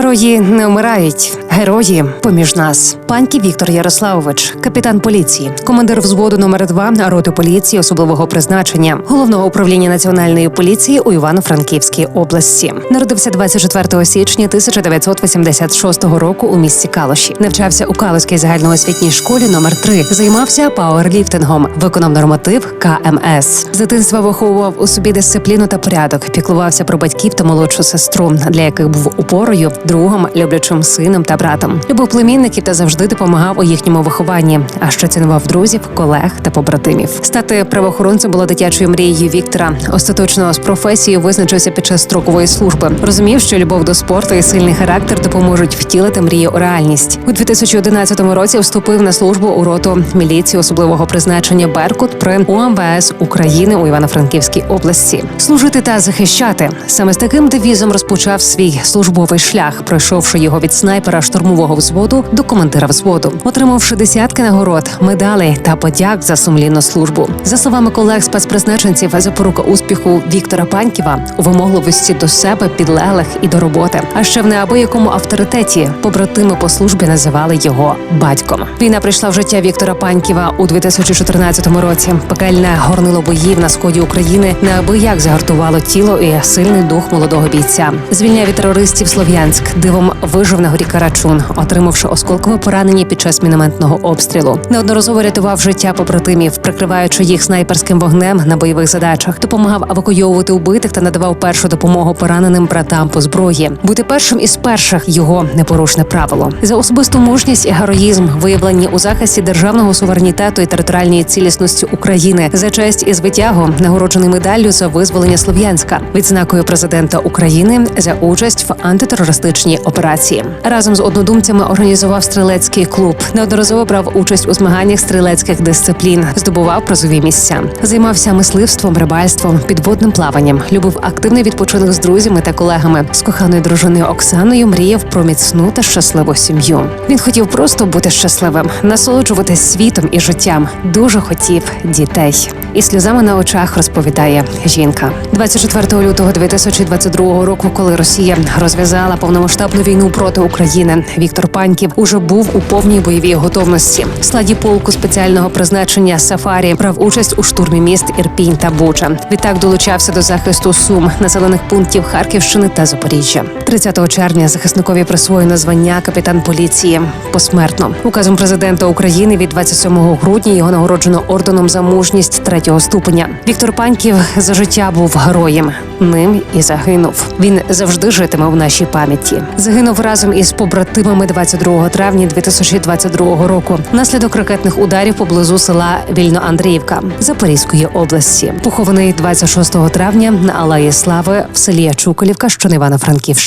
Герої не вмирають, герої поміж нас. Паньків Віктор Ярославович, капітан поліції, командир взводу номер 2 роти поліції особливого призначення головного управління національної поліції у Івано-Франківській області. Народився 24 січня 1986 року у місті Калуші. Навчався у Калуській загальноосвітній школі номер 3 Займався пауерліфтингом, виконав норматив КМС. З дитинства виховував у собі дисципліну та порядок. Піклувався про батьків та молодшу сестру, для яких був опорою, другом, люблячим сином та братом. Любив племінників та завжди допомагав у їхньому вихованні. А ще цінував друзів, колег та побратимів. Стати правоохоронцем було дитячою мрією Віктора. Остаточно з професією визначився під час строкової служби. Розумів, що любов до спорту і сильний характер допоможуть втілити мрію у реальність. У 2011 році вступив на службу у роту міліції особливого призначення Беркут при УМВС України у Івано-Франківській області. Служити та захищати саме з таким девізом розпочав свій службовий шлях, пройшовши його від снайпера штурмового взводу до командира взводу, отримавши десятки нагород, медалей та подяк за сумлінну службу. За словами колег спецпризначенців, запорука успіху Віктора Паньківа у вимогливості до себе, підлеглих і до роботи. А ще в неабиякому авторитеті побратими по службі називали його батьком. Війна прийшла в життя Віктора Паньківа у 2014 році. Пекельне горнило боїв на сході України неабияк загартувало тіло і сильний дух молодого бійця. Звільняв від терористів Слов'янськ, дивом вижив на горі Карачун, отримавши осколкове поранення під час мінометного обстрілу. Неодноразово рятував життя побратимів, прикриваючи їх снайперським вогнем на бойових задачах, допомагав евакуйовувати убитих та надавав першу допомогу пораненим братам по зброї. Бути першим із перших його непорушне правило за особисту мужність і героїзм, виявлені у захисті державного суверенітету і територіальної цілісності України, за честь і звитягу, нагороджений медаллю за визволення Слов'янська, відзнакою президента України за участь в антитерористичній операції. Разом з однодумцями організував стрілецький клуб, неодноразово брав участь у змаганнях стрілецьких дисциплін, здобував призові місця, займався мисливством, рибальством, підводним плаванням, любив активний відпочинок з друзями та колегами. З коханою дружиною Оксаною мріяв про міцну та щасливу сім'ю. Він хотів просто бути щасливим, насолоджуватись світом і життям. Дуже хотів дітей. І сльозами на очах розповідає жінка. 24 лютого 2022 року, коли Росія розв'язала повномасштабну війну проти України, Віктор Паньків уже був у повній бойовій готовності. В складі полку спеціального призначення Сафарі брав участь у штурмі міст Ірпінь та Буча. Відтак долучався до захисту Сум, населених пунктів Харківщини та Запоріжжя. 30 червня захисникові присвоєно звання капітан поліції посмертно. Указом президента України від 27 грудня його нагороджено орденом за мужність третього ступеня. Віктор Паньків за життя був героєм. Ним і загинув. Він завжди житиме в нашій пам'яті. Загинув разом із побратимами 22 травня 2022 року внаслідок ракетних ударів поблизу села Вільноандріївка Запорізької області. Похований 26 травня на Алеї Слави в селі Чуколівка, що на Івано-Франківщині.